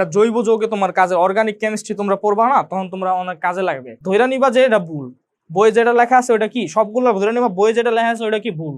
এটা জৈব যৌগে তোমার কাজে অর্গানিক কেমিস্ট্রি তোমরা পড়বা না, তখন তোমরা অনেক কাজে লাগবে। ধৈরা নিবা যে এটা ভুল। বইয়ে যেটা লেখা আছে ওটা কি? সবগুলো ধরে নিবা বইয়ে যেটা লেখা আছে ওটা কি ভুল?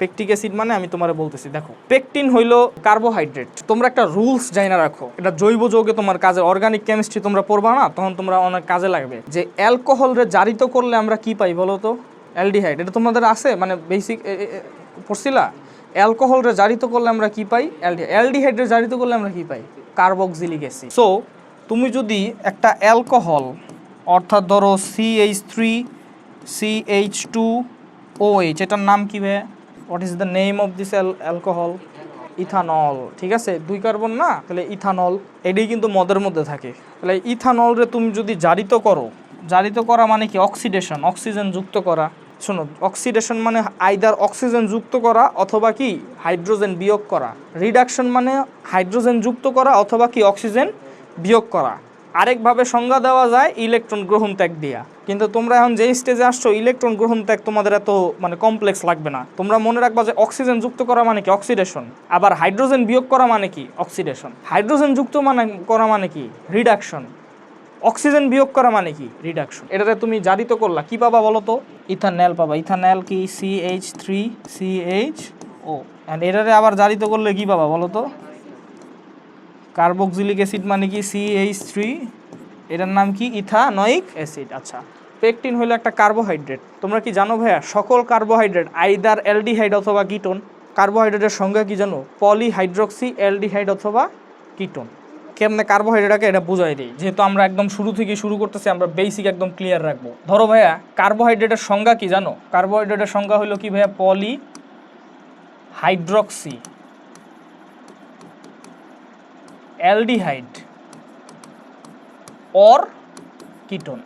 পেকটিক অ্যাসিড মানে আমি তোমারে বলতেছি, দেখো। পেকটিন হইল কার্বোহাইড্রেট তোমরা একটা রুলস জাইনা রাখো। এটা জৈব যৌগে তোমার কাজে অর্গানিক কেমিস্ট্রি তোমরা পড়বা না, তখন তোমরা অনেক কাজে লাগবে। যে অ্যালকোহল রে জারিত করলে আমরা কি পাই বলো তো? অ্যালডিহাইড, এটা তোমাদের আছে? মানে বেসিক পড়ছিলা? অ্যালকোহলরে জারিত করলে আমরা কি পাই? অ্যালডিহাইড জারিত করলে আমরা কি পাই? Carboxylic acid. সো তুমি যদি একটা অ্যালকোহল, অর্থাৎ ধরো CH three CH two OH এটার নাম কি ভাই what is the name of this alcohol? Ethanol, ঠিক আছে? দুই কার্বন না? তাহলে ইথানল, এটাই কিন্তু মদের মধ্যে থাকে। তাহলে ইথানলরে তুমি যদি জারিত করো, জারিত করা মানে কি? অক্সিডেশন, অক্সিজেন যুক্ত করা। শোনো অক্সিডেশন মানে আইদার অক্সিজেন যুক্ত করা অথবা কি হাইড্রোজেন বিয়োগ করা। রিডাকশন মানে হাইড্রোজেন যুক্ত করা অথবা কি অক্সিজেন বিয়োগ করা। আরেকভাবে সংজ্ঞা দেওয়া যায় ইলেকট্রন গ্রহণ ত্যাগ দিয়া। কিন্তু তোমরা এখন যে স্টেজে আসছো ইলেকট্রন গ্রহণ ত্যাগ তোমাদের এত মানে কমপ্লেক্স লাগবে না। তোমরা মনে রাখবা যে অক্সিজেন যুক্ত করা মানে কি অক্সিডেশন আবার হাইড্রোজেন বিয়োগ করা মানে কি অক্সিডেশন হাইড্রোজেন যুক্ত মানে করা মানে কি রিডাকশন অক্সিজেন বিয়োগ করা মানে কি? রিডাকশন এটাতে তুমি জারিত করলা। কি পাবা বলো তো? ইথানল পাবা। ইথানল কি? C H three C H O and এটারে আবার জারিত করলে কি পাবা বলো তো? কার্বক্সিলিক অ্যাসিড মানে কি? সি এইচ থ্রি এটার নাম কি? ইথানয়িক অ্যাসিড আচ্ছা। পেকটিন হলো একটা কার্বোহাইড্রেট তোমরা কি জানো ভাইয়া? সকল কার্বোহাইড্রেট আইদার অ্যালডিহাইড অথবা কিটোন কার্বোহাইড্রেটের সংজ্ঞা কি জানো? পলিহাইড্রক্সি অ্যালডিহাইড অথবা কিটোন কেমনে কার্বোহাইড্রেটকে এটা বুঝাই দিই। যেহেতু আমরা একদম শুরু থেকে শুরু করতেছি, আমরা বেসিক একদম ক্লিয়ার রাখব। ধরো ভাইয়া কার্বোহাইড্রেটের সংজ্ঞা কি জানো? কার্বোহাইড্রেটের সংজ্ঞা হলো কি ভাইয়া? Polyhydroxy aldehyde or ketone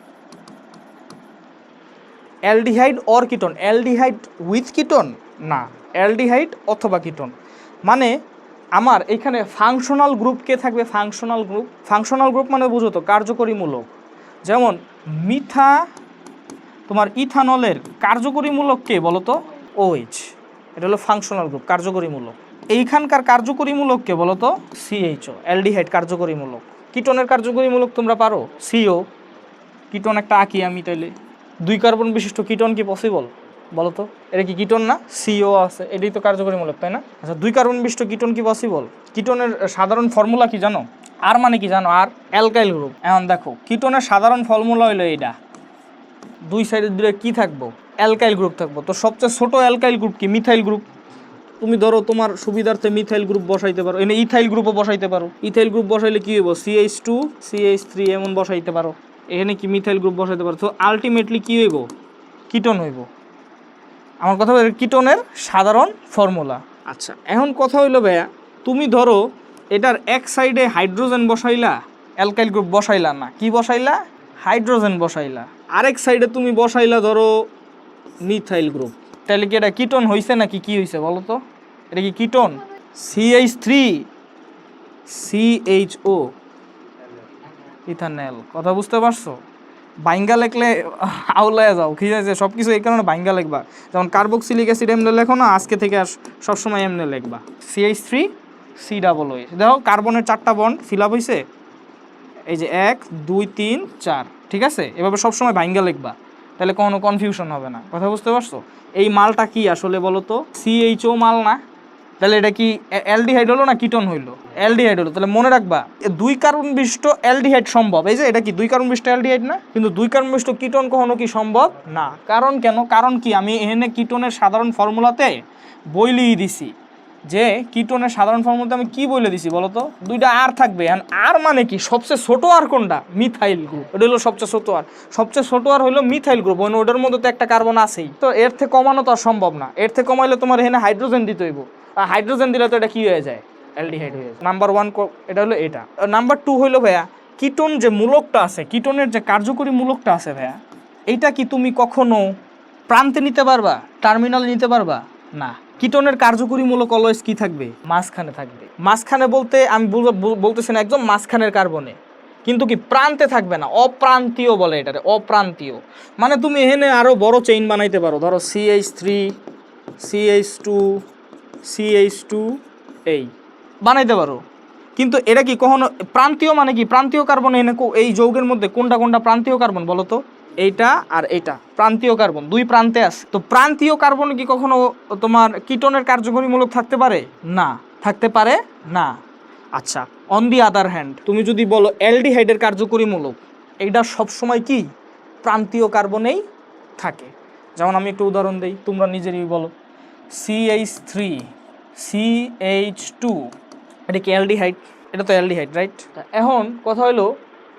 aldehyde or ketone aldehyde with ketone না অ্যালডিহাইড অথবা কিটোন মানে আমার এখানে ফাংশনাল গ্রুপ কে থাকবে? ফাংশনাল গ্রুপ ফাংশনাল গ্রুপ মানে বুঝো তো, কার্যকরীমূলক। যেমন মিথা, তোমার ইথানলের কার্যকরীমূলক কে বলো তো? ওএইচ এটা হলো ফাংশনাল গ্রুপ কার্যকরীমূলক। এইখানকার কার্যকরীমূলক কে বলো তো? CHO aldehyde কার্যকরীমূলক। কিটোনের কার্যকরীমূলক তোমরা পারো? সিও কিটোন একটা আঁকি আমি তাইলে। দুই কার্বন বিশিষ্ট কিটোন কি পসিবল বলো তো এটা কি কিটোন না? সিও আছে। এটাই তো কার্যকরী কার্যকরীমূলক তাই না? আচ্ছা দুই কার্বন বিশিষ্ট কিটোন কি পসিবল কিটোনের সাধারণ ফর্মুলা কি জানো? আর মানে কি জানো? আর অ্যালকাইল গ্রুপ এখন দেখো, কিটোনের সাধারণ ফর্মুলা হলো এইটা দুই সাইডের দূরে কি থাকব? অ্যালকাইল গ্রুপ থাকব। তো সবচেয়ে ছোট অ্যালকাইল গ্রুপ কি? মিথাইল গ্রুপ তুমি ধরো তোমার সুবিধার্থে মিথাইল গ্রুপ বসাইতে পারো। এনে ইথাইল গ্রুপও বসাইতে পারো। ইথাইল গ্রুপ বসাইলে কি হইব? সিএইচ টু সিএইচ থ্রি এমন বসাইতে পারো। এখানে কি মিথাইল গ্রুপ বসাইতে পারো? তো আলটিমেটলি কি হইব? কিটোন হইব। আমার কথা হলো কিটোনের সাধারণ ফর্মুলা। আচ্ছা এখন কথা হইল ভাইয়া, তুমি ধরো এটার এক সাইডে হাইড্রোজেন বসাইলা, অ্যালকাইল গ্রুপ বসাইলা না, কি বসাইলা? হাইড্রোজেন বসাইলা। আরেক সাইডে তুমি বসাইলা ধরো মিথাইল গ্রুপ। তাহলে কি এটা কিটোন হইছে নাকি কি হইছে বলো তো? এটা কি ketone? CH three CHO ethanol. কথা বুঝতে পারছ? বাইঙ্গা লেখলে, আউলায় যাও, ঠিক আছে? সব কিছু এই কারণে বাইঙ্গা লেখবা। যেমন কার্বক্সিলিক অ্যাসিড এমনি লেখো না, আজকে থেকে আর সবসময় এমনি লিখবা। সিএইচ থ্রি সি ডাবল ওই দেখো, কার্বনের চারটা বন্ড ফিল আপ হয়েছে এই যে এক, দুই, তিন, চার, ঠিক আছে? এভাবে সবসময় বাইঙ্গা লিখবা। তাহলে কোনো কনফিউশন হবে না। কথা বুঝতে পারছ? এই মালটা কি আসলে বলো তো সিএইচও মাল না। তাহলে এটা কি অ্যালডিহাইড হলো না কিটোন হইল? অ্যালডিহাইড হলো। তাহলে মনে রাখবা দুই কারণ বিশিষ্ট অ্যালডিহাইড সম্ভব। এই যে, এটা কি দুই কারণ বিশিষ্ট অ্যালডিহাইড না? কিন্তু দুই কারণ বিশিষ্ট কিটন কখনো কি সম্ভব না। কারণ কেন? কারণ কি? আমি এখানে কিটোনের সাধারণ ফর্মুলাতে বইলিয়ে দিছি যে, কিটোনের সাধারণ ফর্মুলাতে আমি কি বলে দিছি বলো তো? দুইটা আর থাকবে। আর মানে কি? সবচেয়ে ছোট আর কোনটা? Methyl group. এটা হলো সবচেয়ে ছোট আর। সবচেয়ে ছোট আর হলো মিথাইল গ্রুপ। ওই ওটার মধ্যে তো একটা কার্বন আছেই। তো এর থেকে কমানো তো আর সম্ভব না। এর থেকে কমাইলে তোমার এখানে হাইড্রোজেন দিতে হইব। হাইড্রোজেন দিলে তো এটা কি হয়ে যায়? অ্যালডিহাইড হয়ে যায়। নাম্বার ওয়ান এটা হলো এটা। নাম্বার টু হইল ভাইয়া কিটোন যে মূলকটা আছে কিটোনের যে কার্যকরী মূলকটা আছে ভাইয়া এইটা কি তুমি কখনো প্রান্তে নিতে পারবা? টার্মিনালে নিতে পারবা? না। কিটোনের কার্যকরী মূলক অলওয়েজ কি থাকবে? মাঝখানে থাকবে। মাঝখানে বলতে আমি বলতেছি না একদম মাঝখানের কার্বনে। কিন্তু কি প্রান্তে থাকবে না? অপ্রান্তীয় বলে এটারে অপ্রান্তীয়। মানে তুমি এখানে আরও বড় চেইন বানাইতে পারো। ধরো CH three CH two CH two এই বানাইতে পারো। কিন্তু এটা কি কখনো প্রান্তীয় মানে কি? প্রান্তীয় কার্বন এনে এই যৌগের মধ্যে কোনটা কোনটা প্রান্তীয় কার্বন বলো তো? এইটা আর এইটা। প্রান্তীয় কার্বন দুই প্রান্তে আছে। তো প্রান্তীয় কার্বন কি কখনো তোমার কিটনের কার্যকরীমূলক থাকতে পারে? না। থাকতে পারে? না। আচ্ছা অন দি আদার হ্যান্ড তুমি যদি বলো অ্যালডিহাইডের কার্যকরীমূলক এইটা সবসময় কি? প্রান্তীয় কার্বনেই থাকে। যেমন আমি একটু উদাহরণ দিই তোমরা নিজেরই বলো। সিএইচ থ্রি সিএইচ টু এটা কি অ্যালডিহাইড? এটা তো অ্যালডিহাইড রাইট এখন কথা হলো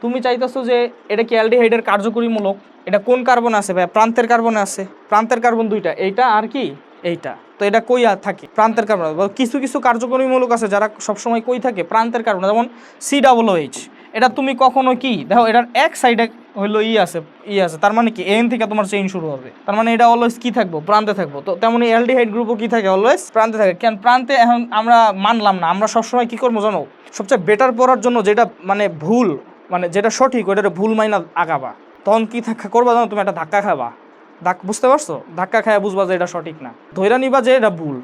তুমি চাইতেছো যে এটা কি অ্যালডিহাইডের কার্যকরীমূলক? এটা কোন কার্বন আছে ভাই প্রান্তের কার্বন আছে। প্রান্তের কার্বন দুইটা। এইটা আর কি? এইটা। তো এটা কই থাকে? প্রান্তের কার্বন কিছু কিছু কার্যকরীমূলক আছে যারা সবসময় কই থাকে? প্রান্তের কারণে। যেমন সি ডাবল এইচ এটা তুমি কখনো কি? দেখো, এটার এক সাইডে হইল ই আছে ই আছে। তার মানে কি? এন থেকে তোমার চেইন শুরু হবে। তার মানে এটা অলওয়েজ কি থাকব? প্রান্তে থাকব। তো তেমনি অ্যালডিহাইড গ্রুপও কি থাকে? অলওয়েজ প্রান্তে থাকে। কেন? প্রান্তে এখন আমরা মানলাম না। আমরা সবসময় কি করব জানো? সবচেয়ে বেটার পড়ার জন্য যেটা মানে ভুল মানে যেটা সঠিক ওইটা ভুল মাইনা আগাবা। তখন কি করবা জানো? তুমি একটা ধাক্কা খাবা। ধাক, বুঝতে পারছ? ধাক্কা খায় বুঝবা যে এটা সঠিক না। ধৈরা নিবা যে এটা ভুল।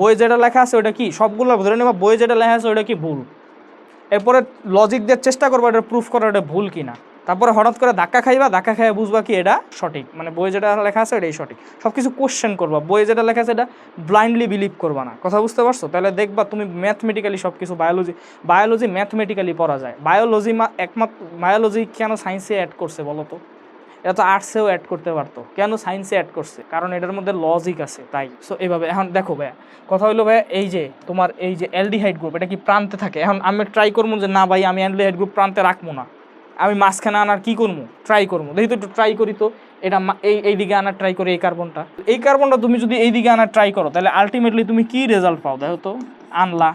বই যেটা লেখা আছে ওটা কি? সবগুলো ধরে নিবা, বই যেটা লেখা আছে ওটা কি ভুল? এরপরে লজিক দিয়ে চেষ্টা করব এটা প্রুফ করা এটা ভুল কি না তারপরে হঠাৎ করে ধাক্কা খাইবা, ধাক্কা খাইয়া বুঝবা কি এটা সঠিক। মানে বই যেটা লেখা আছে এটাই সঠিক। সব কিছু কোশ্চেন করবা। বই যেটা লেখা আছে এটা ব্লাইন্ডলি বিলিভ করবা না। কথা বুঝতে পারছ? তাহলে দেখবা তুমি ম্যাথমেটিক্যালি সব কিছু বায়োলজি বায়োলজি ম্যাথমেটিক্যালি পড়া যায়। বায়োলজি একমাত্র বায়োলজি কেন সায়েন্সে অ্যাড করছে বলো তো? এটা তো আর্টসেও অ্যাড করতে পারতো। কেন সায়েন্সে অ্যাড করছে? কারণ এটার মধ্যে লজিক আছে, তাই। সো এভাবে, এখন দেখো ভাইয়া, কথা হলো ভাইয়া, এই যে তোমার এই যে অ্যালডিহাইড গ্রুপ এটা কি প্রান্তে থাকে? এখন আমি ট্রাই করব যে না ভাই, আমি অ্যালডিহাইড গ্রুপ প্রান্তে রাখব না। আমি মাঝখানে আনার কি করব? ট্রাই করব। দেখি তো একটু ট্রাই করি তো। এটা এই এই দিকে আনার ট্রাই করি, এই কার্বনটা এই কার্বনটা তুমি যদি এই দিকে আনার ট্রাই করো, তাহলে আলটিমেটলি তুমি কি রেজাল্ট পাও? দেখো তো, আনলা।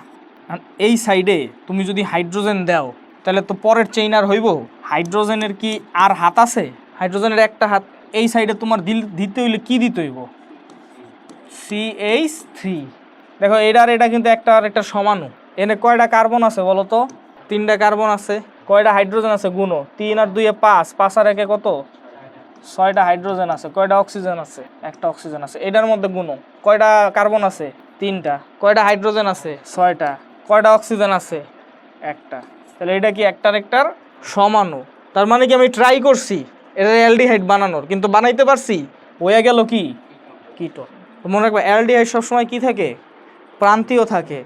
এই সাইডে তুমি যদি হাইড্রোজেন দাও, তাহলে তো পরের চেইন আর হইব? হাইড্রোজেনের কি আর হাত আছে? হাইড্রোজেনের একটা হাত এই সাইডে তোমার দিল দিতে হইলে কী দিতে হইব? এইচ থ্রি দেখো এটা আর এটা কিন্তু একটা আর একটা সমানু এনে কয়টা কার্বন আছে বলো তো? তিনটা কার্বন আছে, কয়টা হাইড্রোজেন আছে? গুণো। তিন আর দুইয়ে পাঁচ। পাঁচ আর একে কত? ছয়টা হাইড্রোজেন আছে, কয়টা অক্সিজেন আছে? একটা অক্সিজেন আছে। এটার মধ্যে গুণ। কয়টা কার্বন আছে? তিনটা। কয়টা হাইড্রোজেন আছে? ছয়টা। কয়টা অক্সিজেন আছে? একটা। তাহলে এটা কি একটার একটার সমানু তার মানে কি আমি ট্রাই করছি? এটা অ্যালডিহাইড বানানোর কিন্তু বানাইতে পারছি। হয়ে গেল কি? কিটোন। তো মনে রাখবে অ্যালডিহাইড সবসময় কি থাকে? প্রান্তীয় থাকে।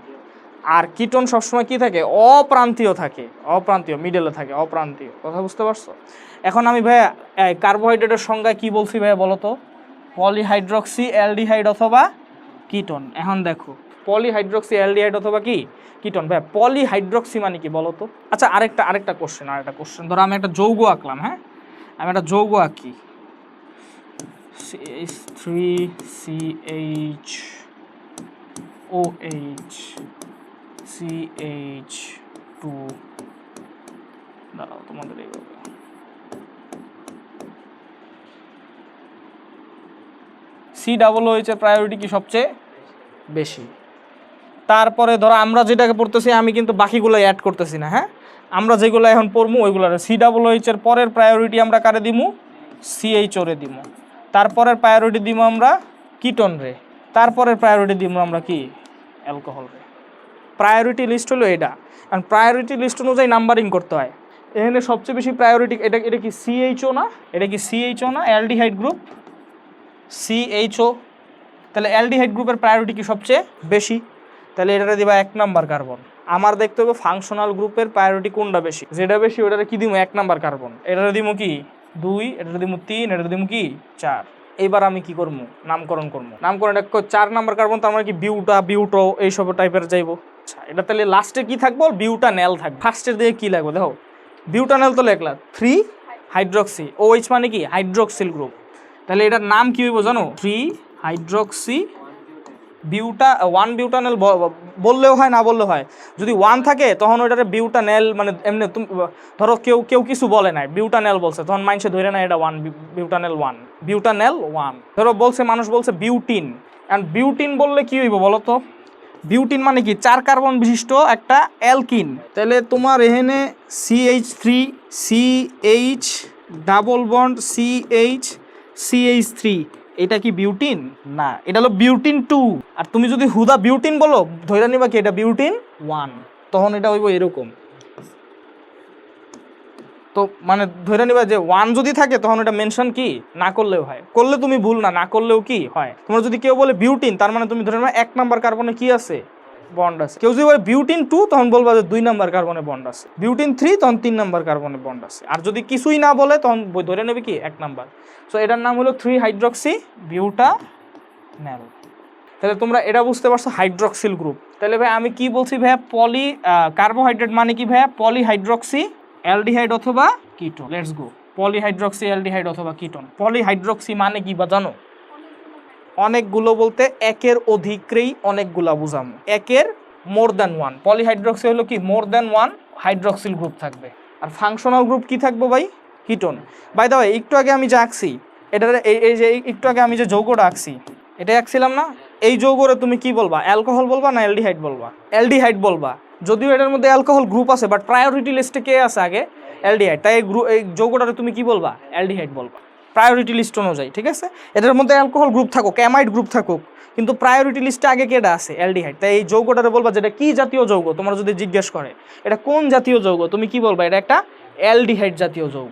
আর কিটোন সবসময় কি থাকে? অপ্রান্তীয় থাকে। অপ্রান্তীয় মিডলে থাকে অপ্রান্তীয়। কথা বুঝতে পারছ? এখন আমি ভাইয়া কার্বোহাইড্রেটের সংজ্ঞা কি বলছি ভাইয়া বলো তো? পলিহাইড্রক্সি অ্যালডিহাইড অথবা কিটোন। এখন দেখো পলিহাইড্রক্সি অ্যালডিহাইড অথবা কি? কিটোন। ভাইয়া পলিহাইড্রক্সি মানে কি বলো তো? আচ্ছা আরেকটা আরেকটা কোশ্চেন আরেকটা কোশ্চেন ধরো আমি একটা যৌগ আঁকলাম হ্যাঁ? আমি একটা যৌগ আঁকি। Three CH O H CH two দাঁড়াও, তোমাদের এইভাবে সি ডাবল ওইচের প্রায়োরিটি কি সবচেয়ে? বেশি। তারপরে ধরো আমরা যেটাকে পড়তেছি, আমি কিন্তু বাকিগুলো অ্যাড করতেছি না হ্যাঁ? আমরা যেগুলো এখন পড়ব ওইগুলো সি ডাবল ওইচের পরের প্রায়োরিটি আমরা কারে দিমু? সিএইচ ওরে দিমু। তারপরের প্রায়োরিটি দিব আমরা কিটন রে। তারপরের প্রায়োরিটি দিব আমরা কি? অ্যালকোহল রে। প্রায়োরিটি লিস্ট হলো এটা। কারণ প্রায়োরিটি লিস্ট অনুযায়ী নাম্বারিং করতে হয়। এখানে সবচেয়ে বেশি প্রায়োরিটি এটা এটা কি সিএইচও না? এটা কি সিএইচও না? অ্যালডিহাইড গ্রুপ সিএইচও তাহলে অ্যালডিহাইড গ্রুপের প্রায়োরিটি কি সবচেয়ে বেশি? তাহলে এটাতে দিবা এক নাম্বার কার্বন। আমার দেখতে হবে ফাংশনাল গ্রুপের প্রায়োরিটি কোনটা বেশি? যেটা বেশি ওটাতে কি দিমু? এক নাম্বার কার্বন। এটাতে দিমু কি? দুই এটাতে দিমু তিন এটাতে দিমু কি? চার। এইবার আমি কি করব নামকরণ করব নামকরণ এটা চার নাম্বার কার্বন তার মানে কি বিউটা, বিউটো এইসব টাইপের যাইবো? আচ্ছা এটা তাহলে লাস্টে কি থাকব? বিউটা নেল থাকবে। ফার্স্টের দিকে কি লাগবে? দেখো, বিউটা নেল তো লেখলা থ্রি হাইড্রক্সি ও এইচ মানে কি? হাইড্রক্সিল গ্রুপ তাহলে এটার নাম কি হইব জানো? Three hydroxy buta one butanal বললেও হয়, না বললেও হয়। যদি ওয়ান থাকে, তখন ওইটারে বিউটানেল মানে এমনি তুমি ধরো কেউ কেউ কিছু বলে নাই বিউটানেল বলছে, তখন মাইন্সে ধরে না এটা one butanal one butanal one ধরো বলছে, মানুষ বলছে বিউটিন অ্যান্ড বিউটিন বললে কি হইব বলো তো? বিউটিন মানে কি? চার কার্বন বিশিষ্ট একটা অ্যালকিন তাহলে তোমার এখানে CH three CH double bond CH CH three এটা কি বিউটিন? না, এটা হলো বিউটিন টু। আর তুমি যদি হুদা বিউটিন বলো ধৈরা নিবা কি এটা বিউটিন ওয়ান। তখন এটা হইব এরকম। তো মানে ধরে নিবা যে ওয়ান যদি থাকে, তখন এটা মেনশন কি? না করলেও হয়। করলে তুমি ভুল না না করলেও কি হয়? তোমার যদি কেউ বলে বিউটিন, তার মানে তুমি ধরে নেবা এক নাম্বার কার্বনে কি আছে? বন্ড আছে। কেউ যদি বলে বিউটিন টু তখন বলবা যে দুই নাম্বার কার্বনে বন্ড আছে। বিউটিন থ্রি তখন তিন নাম্বার কার্বনে বন্ড আছে। আর যদি কিছুই না বলে, তখন ধরে নেবে কি? এক নাম্বার সো এটার নাম হলো থ্রি হাইড্রক্সি বিউটা ন্যারো তাহলে তোমরা এটা বুঝতে পারছ হাইড্রক্সিল গ্রুপ তাহলে ভাই, আমি কি বলছি ভাইয়া? পলি কার্বোহাইড্রেট মানে কি ভাইয়া? পলিহাইড্রক্সি অ্যালডিহাইড অথবা ketone let's go polyhydroxy aldehyde অথবা কিটোন পলিহাইড্রক্সি মানে কি বা জানো? অনেকগুলো বলতে একের অধিকরেই অনেকগুলা বুঝামো। একের মোর দ্যান ওয়ান পলিহাইড্রক্সি হলো কি? More than one hydroxyl group থাকবে। আর ফাংশনাল গ্রুপ কি থাকব ভাই? কিটোন বাই দা একটু আগে আমি যে আঁকছি এটা এই যে একটু আগে আমি যে যৌগটা আঁকছি এটা আঁকছিলাম না? এই যৌগরে তুমি কি বলবা? অ্যালকোহল বলবা না অ্যালডিহাইড বলবা? অ্যালডিহাইড বলবা। যদিও এটার মধ্যে অ্যালকোহল গ্রুপ আছে বাট প্রায়োরিটি লিস্টে কে আছে আগে? অ্যালডিহাইড তাই এই যৌগটারে তুমি কি বলবা? অ্যালডিহাইড বলবা। প্রায়োরিটি লিস্ট অনুযায়ী, ঠিক আছে? এটার মধ্যে অ্যালকোহল গ্রুপ থাকুক অ্যামাইড গ্রুপ থাকুক, কিন্তু প্রায়োরিটি লিস্টে আগে কেটা আছে? অ্যালডিহাইড তাই এই যৌগটারে বলবা যেটা কি জাতীয় যৌগ? তোমরা যদি জিজ্ঞেস করে, এটা কোন জাতীয় যৌগ? তুমি কি বলবা, এটা একটা অ্যালডিহাইড জাতীয় যৌগ।